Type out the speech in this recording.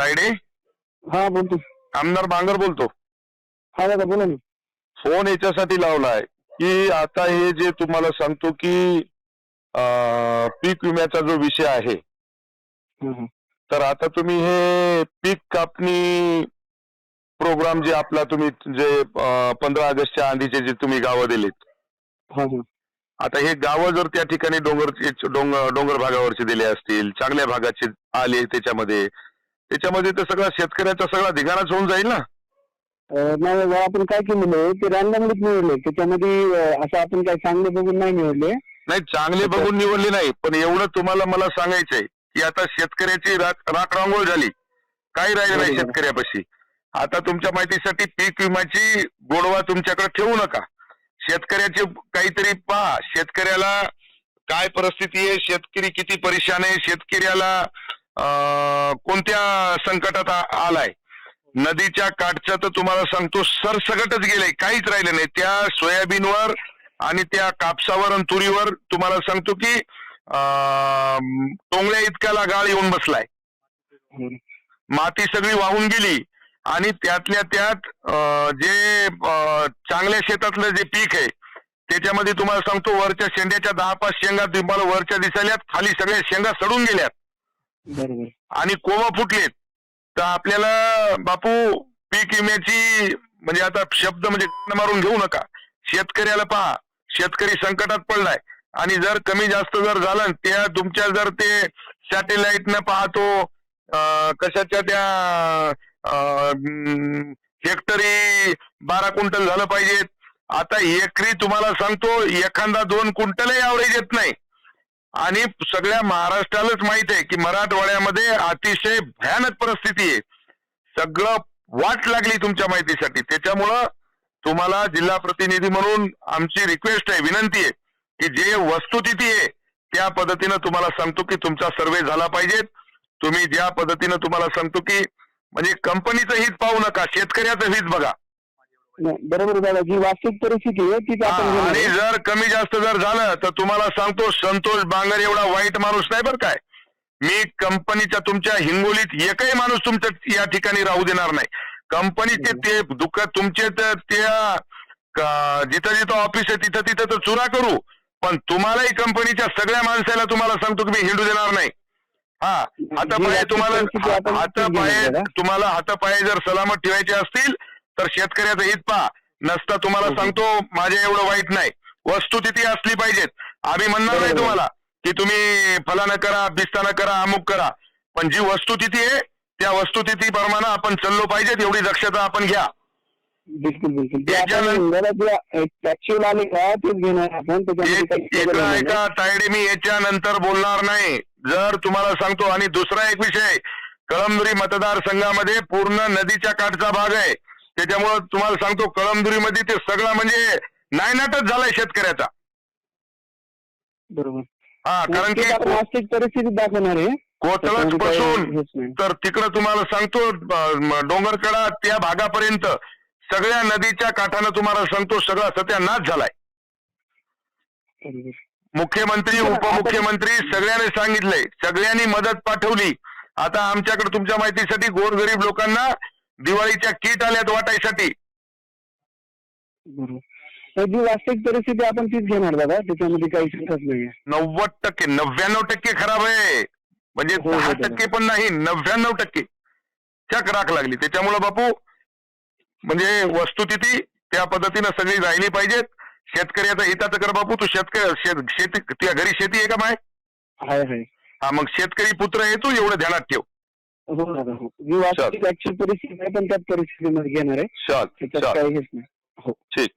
तायडे हा बोलतो. आमदार बांगर बोलतो. हा दादा बोला ना. फोन याच्यासाठी लावलाय की आता हे जे तुम्हाला सांगतो की अं, पीक विम्याचा जो विषय आहे हा, हा. तर आता तुम्ही हे पीक कापणी प्रोग्राम जे आपला तुम्ही जे पंधरा ऑगस्टच्या आधीचे जे तुम्ही गावं दिलीत. हा, हा. आता हे गावं जर त्या ठिकाणी डोंगर डोंगर डोंगर भागावरचे दिले असतील चांगल्या भागाचे आले त्याच्यामध्ये त्याच्यामध्ये तर सगळा शेतकऱ्याचा सगळा धिगाणाच होऊन जाईल ना? नाही आपण काय केलेलं आहे ते रॅन्डमलीच निवडले त्याच्यामध्ये असं आपण काय चांगलं बघून नाही निवडले नाही चांगले बघून निवडले नाही पण एवढं तुम्हाला मला सांगायचंय की आता शेतकऱ्याची राख रांगोळ झाली. काही राहिलं नाही. शेतकऱ्यापाशी. आता तुमच्या माहितीसाठी पीक विम्याची गोडवा तुमच्याकडे ठेवू नका. शेतकऱ्याचे काहीतरी पहा शेतकऱ्याला काय परिस्थिती आहे शेतकरी किती परेशान आहे शेतकऱ्याला कोणत्या संकटात आलाय? नदीच्या काठचं तर तुम्हाला सांगतो सरसगटच गेलंय काहीच राहिलं नाही. त्या सोयाबीनवर आणि त्या कापसावर आणि तुरीवर तुम्हाला सांगतो की टोंगल्या इतक्याला गाळ येऊन बसलाय. माती सगळी वाहून गेली आणि त्यातल्या त्यात जे चांगल्या शेतातलं जे पीक आहे त्याच्यामध्ये तुम्हाला सांगतो वरच्या शेंड्याच्या दहा पाच शेंगा तुम्हाला वरच्या दिसायल्यात खाली सगळ्या शेंगा सडून गेल्यात. बरोबर. आणि कोमा फुटलेत तर आपल्याला बापू पीक विम्याची म्हणजे आता शब्द म्हणजे मारून घेऊ नका. शेतकऱ्याला पहा शेतकरी संकटात पडलाय. आणि जर कमी जास्त जर झालं त्या तुमच्या जर ते सॅटेलाइट न पाहतो कशाच्या त्या हेक्टरी बारा क्विंटल झालं पाहिजेत. आता एकरी तुम्हाला सांगतो एखादा दोन क्विंटलही ॲव्हरेज येत नाही. आणि सगळ्या महाराष्ट्रालाच माहीत आहे की मराठवाड्यामध्ये अतिशय भयानक परिस्थिती आहे. सगळं वाट लागली तुमच्या माहितीसाठी. त्याच्यामुळं तुम्हाला जिल्हा प्रतिनिधी म्हणून आमची रिक्वेस्ट आहे विनंती आहे की जे वस्तुस्थिती आहे त्या पद्धतीनं तुम्हाला सांगतो की तुमचा सर्वे झाला पाहिजे. तुम्ही ज्या पद्धतीनं तुम्हाला सांगतो की म्हणजे कंपनीचं हित पाहू नका शेतकऱ्याचं हित बघा. नाही, बरोबर दादा. जी वास्तविक परिस्थिती आहे तीच आपण घेणार आणि आहे. जर कमी जास्त जर झालं तर तुम्हाला सांगतो संतोष बांगर एवढा वाईट माणूस नाही बरं काय. मी कंपनीच्या तुमच्या हिंगोलीत एकही माणूस तुमच्या या ठिकाणी राहू देणार नाही. कंपनीचे ते दुःख तुमचे तर त्या क- जिथं जिथं ऑफिस आहे तिथं तिथं तर चुरा करू. पण तुम्हालाही कंपनीच्या सगळ्या माणसाला तुम्हाला सांगतो की मी हिंडू देणार नाही. हा हातापाये जी तुम्हाला परिस्थिती आपण हातापाये घेणार. तुम्हाला हातापाये जर सलामत ठेवायचे असतील तर शेतकऱ्याचं हित पहा. नसता तुम्हाला. सांगतो माझ्या एवढं वाईट नाही. वस्तुस्थिती असली पाहिजेत. आम्ही म्हणणार नाही. तुम्हाला की तुम्ही फलानं करा बिस्तानं करा अमुक करा. पण जी वस्तुस्थिती आहे त्या वस्तुस्थिती प्रमाणे आपण चाललो पाहिजेत एवढी दक्षता आपण घ्या. बिलकुल बिलकुल. ते त्याच्यानं- आपण दादा जे ऍक्च्युअल आले का तेच घेणार आपण त्याच्यामध्ये एक काही बदल एका नाही. एका तायडे मी याच्यानंतर बोलणार नाही. जर तुम्हाला सांगतो आणि दुसरा एक विषय कळमनुरी मतदारसंघामध्ये पूर्ण नदीच्या काठचा भाग आहे. त्याच्यामुळं तुम्हाला सांगतो कळमनुरीमध्ये ते सगळं म्हणजे नायनाटच झालाय शेतकऱ्याचा. बरोबर. हा कारण की वास्तविक परिस्थिती दाखवणार आहे. काही पासून. तर तिकडं तुम्हाला सांगतो डोंगरकडा त्या भागापर्यंत सगळ्या नदीच्या काठानं तुम्हाला सांगतो सगळा सत्यानाश झालाय. मुख्यमंत्री उपमुख्यमंत्री सगळ्यांनी सांगितलंय सगळ्यांनी मदत पाठवली. आता आमच्याकडे तुमच्या माहितीसाठी गोरगरीब लोकांना दिवाळीच्या किट आल्यात वाटायसाठी. बरोबर. जी वास्तविक परिस्थिती आपण तीच घेणार दादा त्याच्यामध्ये काही शंकाच नाही नव्वद टक्के नव्याण्णव टक्के खराब आहे. म्हणजे हो, हो, दहा दादा. टक्के पण नाही नव्याण्णव टक्के. चक राख लागली. त्याच्यामुळं बापू म्हणजे वस्तुस्थिती त्या पद्धतीनं सगळी राहिली पाहिजेत. शेतकऱ्याचं हिताचं कर बापू तू शेतकरी शेत शेती तुझ्या घरी शेती आहे का माय? आहे आहे हा मग शेतकरी पुत्र आहे तू एवढं ध्यानात ठेव. हो दादा हो जी वास्तविक ऍक्च्युअल परिस्थिती आहे पण त्याच परिस्थितीमध्ये घेणार आहे. त्याच्यात काही हेच नाही. ठीक.